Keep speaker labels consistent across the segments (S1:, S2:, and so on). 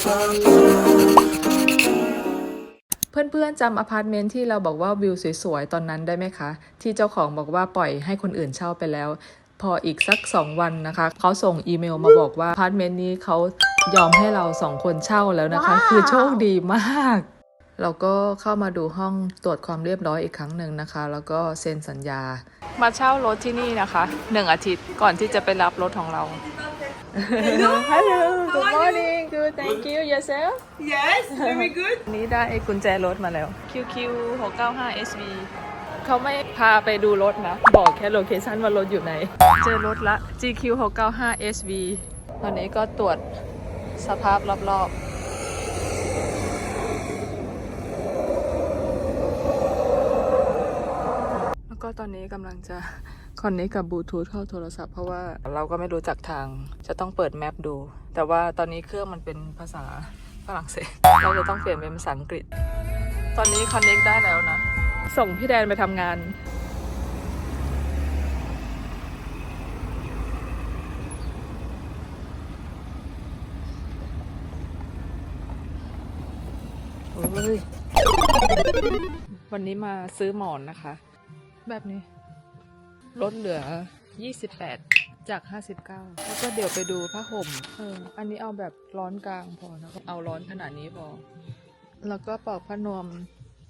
S1: เพื่อนๆจำอพาร์ตเมนต์ที่เราบอกว่าวิวสวยๆ ตอนนั้นได้ไหมคะ ที่เจ้าของบอกว่าปล่อยให้คนอื่นเช่าไปแล้ว พออีกสัก 2 วันนะคะ เขาส่งอีเมลมาบอกว่าอพาร์ตเมนต์นี้เขายอมให้เราสองคนเช่าแล้วนะคะ
S2: ว้าว
S1: คือโชคดีมาก เราก็เข้ามาดูห้องตรวจความเรียบร้อยอีกครั้งหนึ่งนะคะ แล้วก็เซ็นสัญญา มาเช่ารถที่นี่นะคะหนึ่งอาทิตย์ก่อนที่จะไปรับรถของเรา Hello Good morning Good Thank you Yourself
S3: Yes, very good.
S1: วันนี้ได้กุญแจรถมาแล้ว QQ 695 SV เขาไม่พาไปดูรถนะ บอกแค่โลเคชันว่ารถอยู่ไหน เจอรถละ GQ 695 SV ตอนนี้ก็ตรวจสภาพรอบๆแล้วก็ตอนนี้กำลังจะ คอนเนคกับบลูทูธเข้าโทรศัพท์เพราะว่าเราก็ไม่รู้จักทางจะต้องเปิดแมปดู แต่ว่าตอนนี้เครื่องมันเป็นภาษาฝรั่งเศส เราจะต้องเปลี่ยนเป็นภาษาอังกฤษ ตอนนี้คอนเนคได้แล้วนะ ส่งพี่แดนไปทำงานโอ้ยวันนี้มาซื้อหมอนนะคะ แบบนี้ ลดเหลือ 28 จาก 59 แล้วก็เดี๋ยวไปดูผ้าห่มเอออันนี้เอาแบบร้อนกลางพอนะเอาร้อนขนาดนี้พอ แล้วก็ปลอกผ้านวม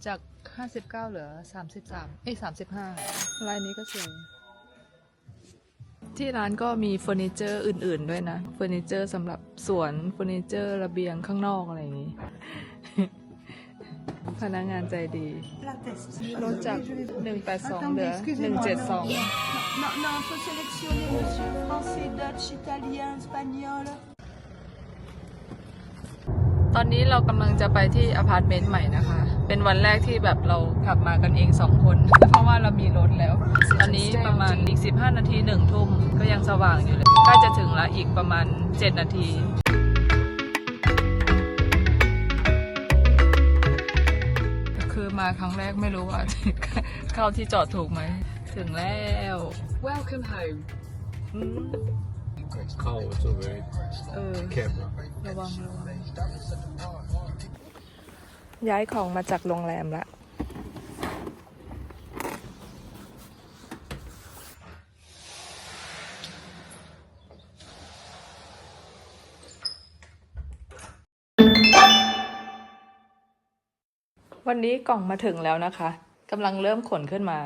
S1: จาก 59 เหลือ 33 เอ้ย 35 ลายนี้ก็สวยที่ร้านก็มีเฟอร์นิเจอร์อื่น ๆ ด้วยนะ เฟอร์นิเจอร์สำหรับสวน เฟอร์นิเจอร์ระเบียงข้างนอกอะไรอย่างนี้ พนักงานใจดี
S3: La test.
S1: ลดจาก 182 เหลือ
S3: Attendez, excusez-moi.
S1: 172
S3: Non, non, il faut sélectionner monsieur français, Dutch, italien, espagnol.
S1: ตอนนี้เรากำลังจะไปที่อพาร์ตเมนต์ใหม่นะคะ เป็นวันแรกที่แบบเราขับมากันเองสองคน เพราะว่าเรามีรถแล้ว ตอนนี้ประมาณอีก 15 นาทีหนึ่งทุ่มก็ยังสว่างอยู่เลย ใกล้จะถึงละอีกประมาณ 7 นาที มาครั้งแรกไม่รู้ว่า เข้าที่จอดถูกไหม ถึงแล้ว Welcome home อืม
S4: Car also very
S1: เออ
S4: careful.
S1: ระวังระวังย้ายของมาจากโรงแรมละ วันนี้กล่องมาถึงแล้วนะคะกำลังเริ่มขนขึ้นมา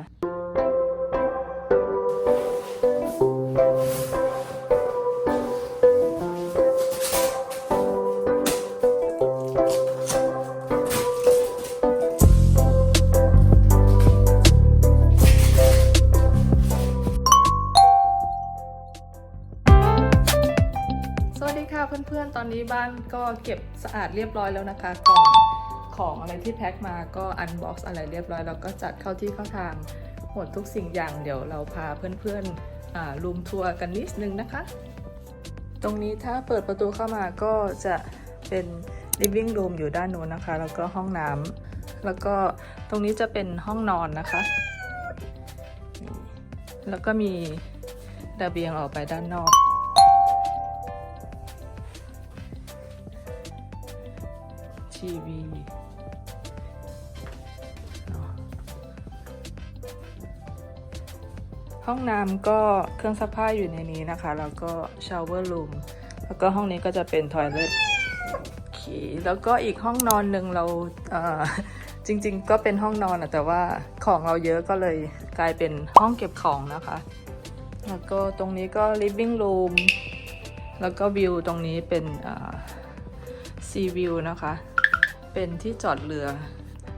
S1: สวัสดีค่ะเพื่อนๆ ตอนนี้บ้านก็เก็บสะอาดเรียบร้อยแล้วนะคะกล่อง ของอะไรที่แพ็คมาก็อันบ็อกซ์อะไรเรียบร้อยแล้วก็จัดเข้าที่เข้าทางหมดทุกสิ่งอย่างเดี๋ยวเราพาเพื่อนๆรูมทัวร์กันนิดนึงนะคะ ตรงนี้ถ้าเปิดประตูเข้ามาก็จะเป็น living room อยู่ด้านนู้นนะคะ แล้วก็ห้องน้ำแล้วก็ตรงนี้จะเป็นห้องนอนนะคะ แล้วก็มีระเบียงออกไปด้านนอก ทีวี ห้องน้ำก็เครื่องซักผ้าอยู่ในนี้นะคะ แล้วก็ชาวเวอร์รูมแล้วก็ห้องนี้ก็จะเป็นทอยเลทโอเคแล้วก็อีกห้องนอนหนึ่งเราเออจริง ๆ ก็เป็นห้องนอนอะแต่ว่าของเราเยอะก็เลยกลายเป็นห้องเก็บของนะคะ แล้วก็ตรงนี้ก็ living room แล้วก็วิวตรงนี้เป็นซีวิวนะคะ เป็นที่จอดเรือ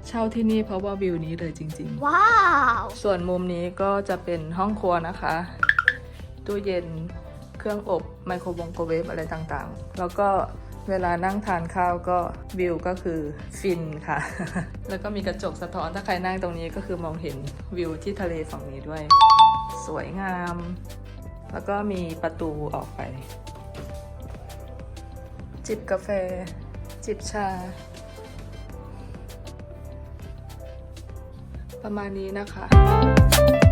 S1: เช่าที่นี่เพราะว่าวิวนี้เลยจริง
S2: Wow!
S1: ๆส่วนมุมนี้ก็จะเป็นห้องครัวนะคะ ตู้เย็น เครื่องอบ ไมโครวงโกรเวฟอะไรต่างๆ แล้วก็เวลานั่งทานข้าวก็วิวก็คือฟินค่ะ แล้วก็มีกระจกสะท้อนถ้าใครนั่งตรงนี้ก็คือมองเห็นวิวที่ทะเลฝั่งนี้ด้วย สวยงาม แล้วก็มีประตูออกไป จิบกาแฟ จิบชา ประมาณนี้นะคะ